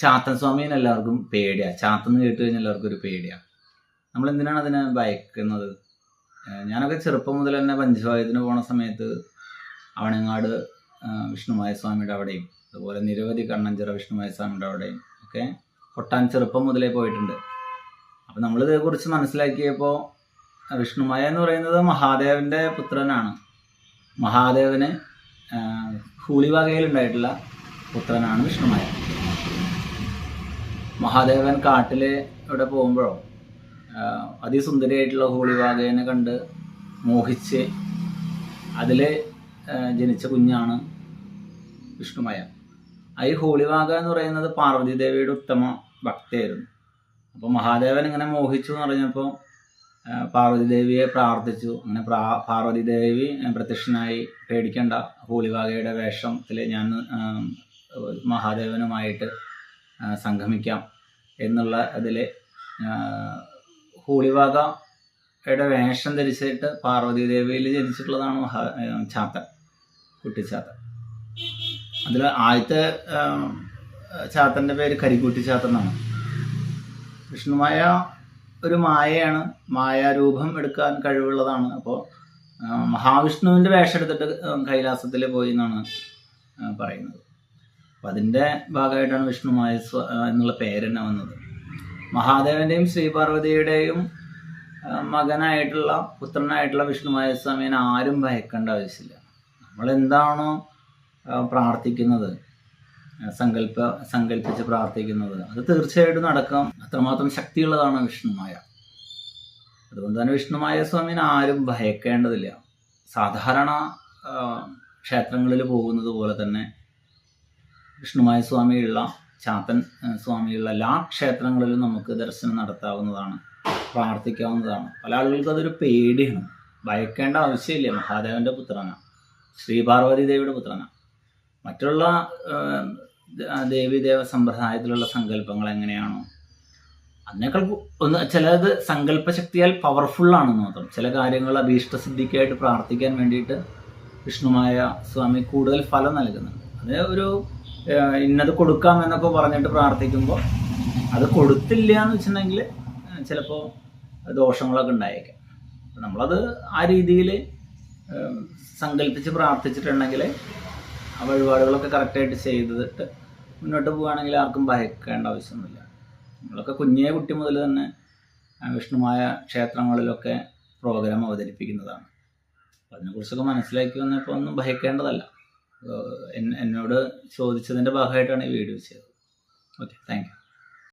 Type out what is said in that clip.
ചാത്തൻ സ്വാമീനെ എല്ലാവർക്കും പേടിയാണ് ചാത്തെന്ന് കേട്ട് കഴിഞ്ഞാൽ എല്ലാവർക്കും ഒരു പേടിയാ. നമ്മൾ എന്തിനാണ് അതിനെ ഭയക്കുന്നത്? ഞാനൊക്കെ ചെറുപ്പം മുതൽ തന്നെ പഞ്ചവായത്തിന് പോണ സമയത്ത് അവണങ്ങാട് വിഷ്ണുമായ സ്വാമിയുടെ അവിടെയും അതുപോലെ നിരവധി കണ്ണഞ്ചിറ വിഷ്ണുമായ സ്വാമിയുടെ അവിടെയും ഒക്കെ കൊട്ടാൻ ചെറുപ്പം മുതലേ പോയിട്ടുണ്ട്. അപ്പം നമ്മളിതേക്കുറിച്ച് മനസ്സിലാക്കിയപ്പോൾ വിഷ്ണുമായ എന്ന് പറയുന്നത് മഹാദേവന്റെ പുത്രനാണ്. മഹാദേവന് ഹൂലിവകയിലുണ്ടായിട്ടുള്ള പുത്രനാണ് വിഷ്ണുമായ. മഹാദേവൻ കാട്ടിൽ ഇവിടെ പോകുമ്പോഴോ? അതിസുന്ദരിയായിട്ടുള്ള ഹൂളിവാകയെ കണ്ട് മോഹിച്ച് അതിൽ ജനിച്ച കുഞ്ഞാണ് വിഷ്ണുമയ ഈ ഹൂളിവാക എന്ന് പറയുന്നത് പാർവതി ദേവിയുടെ ഉത്തമ ഭക്തയായിരുന്നു. അപ്പോൾ മഹാദേവൻ ഇങ്ങനെ മോഹിച്ചു എന്ന് പറഞ്ഞപ്പോൾ പാർവതി ദേവിയെ പ്രാർത്ഥിച്ചു. അങ്ങനെ പ്രാ പാർവതി ദേവി പ്രത്യക്ഷനായി പേടിക്കേണ്ട ഹോളിവാഗയുടെ വേഷത്തിൽ ഞാൻ മഹാദേവനുമായിട്ട് സംഗമിക്കാം. എന്നുള്ള അതിൽ ഹൂളിവാകയുടെ വേഷം ധരിച്ചിട്ട് പാർവതി ദേവിയിൽ ജനിച്ചിട്ടുള്ളതാണ് മഹാ ചാത്തൻ കുട്ടിച്ചാത്തൻ. അതിൽ ആദ്യത്തെ ചാത്തന്റെ പേര് കരിക്കുട്ടി ചാത്തൻ എന്നാണ് വിഷ്ണുമായ ഒരു മായയാണ് മായാരൂപം എടുക്കാൻ കഴിവുള്ളതാണ്. അപ്പോൾ മഹാവിഷ്ണുവിന്റെ വേഷം എടുത്തിട്ട് കൈലാസത്തിൽ പോയി എന്നാണ് പറയുന്നത്. അപ്പം അതിന്റെ ഭാഗമായിട്ടാണ് വിഷ്ണു മഹേശ്വ എന്നുള്ള പേര് തന്നെ വന്നത്. മഹാദേവന്റെയും ശ്രീപാർവതിയുടെയും മകനായിട്ടുള്ള പുത്രനായിട്ടുള്ള വിഷ്ണു സ്വാമിനെ ആരും ഭയക്കേണ്ട ആവശ്യമില്ല. ആ, പ്രാർത്ഥിക്കുന്നത് സങ്കല്പ സങ്കല്പിച്ച് പ്രാർത്ഥിക്കുന്നത് അത് തീർച്ചയായിട്ടും നടക്കാം. അത്രമാത്രം ശക്തിയുള്ളതാണ് വിഷ്ണുമായ. അതുകൊണ്ട് തന്നെ വിഷ്ണുമായ സ്വാമിനെ ആരും ഭയക്കേണ്ടതില്ല. സാധാരണ ക്ഷേത്രങ്ങളിൽ പോകുന്നത് പോലെ തന്നെ വിഷ്ണുമായ സ്വാമിയുള്ള ചാത്തൻ സ്വാമിയുള്ള എല്ലാ ക്ഷേത്രങ്ങളിലും നമുക്ക് ദർശനം നടത്താവുന്നതാണ് പ്രാർത്ഥിക്കാവുന്നതാണ്. പല ആളുകൾക്ക് അതൊരു പേടിയാണ്. ഭയക്കേണ്ട ആവശ്യമില്ല. മഹാദേവന്റെ പുത്രനാണ് ശ്രീപാർവതി ദേവിയുടെ പുത്രനാണ് മറ്റുള്ള ദേവി ദേവീദേവ സമ്പ്രദായത്തിലുള്ള സങ്കല്പങ്ങൾ എങ്ങനെയാണോ അതിനേക്കാൾ ഒന്ന് ചിലത് സങ്കല്പശക്തിയാൽ പവർഫുള്ളാണെന്ന് മാത്രം. ചില കാര്യങ്ങൾ അഭീഷ്ടസിദ്ധിക്കായിട്ട് പ്രാർത്ഥിക്കാൻ വേണ്ടിയിട്ട് വിഷ്ണുമായ സ്വാമി കൂടുതൽ ഫലം നൽകുന്നുണ്ട്. അത് ഒരു ഇന്നത് കൊടുക്കാം എന്നൊക്കെ പറഞ്ഞിട്ട് പ്രാർത്ഥിക്കുമ്പോൾ അത് കൊടുത്തില്ല എന്ന് വെച്ചിട്ടുണ്ടെങ്കിൽ ചിലപ്പോൾ ദോഷങ്ങളൊക്കെ ഉണ്ടായേക്കാം. നമ്മളത് ആ രീതിയിൽ സങ്കല്പിച്ച് പ്രാർത്ഥിച്ചിട്ടുണ്ടെങ്കിൽ ആ വഴിപാടുകളൊക്കെ കറക്റ്റായിട്ട് ചെയ്തിട്ട് മുന്നോട്ട് പോവുകയാണെങ്കിൽ ആർക്കും ഭയക്കേണ്ട ആവശ്യമൊന്നുമില്ല. നമ്മളൊക്കെ കുഞ്ഞേ കുട്ടി മുതൽ തന്നെ വിഷ്ണുമായ ക്ഷേത്രങ്ങളിലൊക്കെ പ്രോഗ്രാം അവതരിപ്പിക്കുന്നതാണ്. അതിനെക്കുറിച്ചൊക്കെ മനസ്സിലാക്കി വന്നപ്പോൾ ഒന്നും ഭയക്കേണ്ടതല്ല. എന്നോട് ചോദിച്ചതിന്റെ ഭാഗമായിട്ടാണ് ഈ വീഡിയോ ചെയ്തത് ഓക്കെ താങ്ക്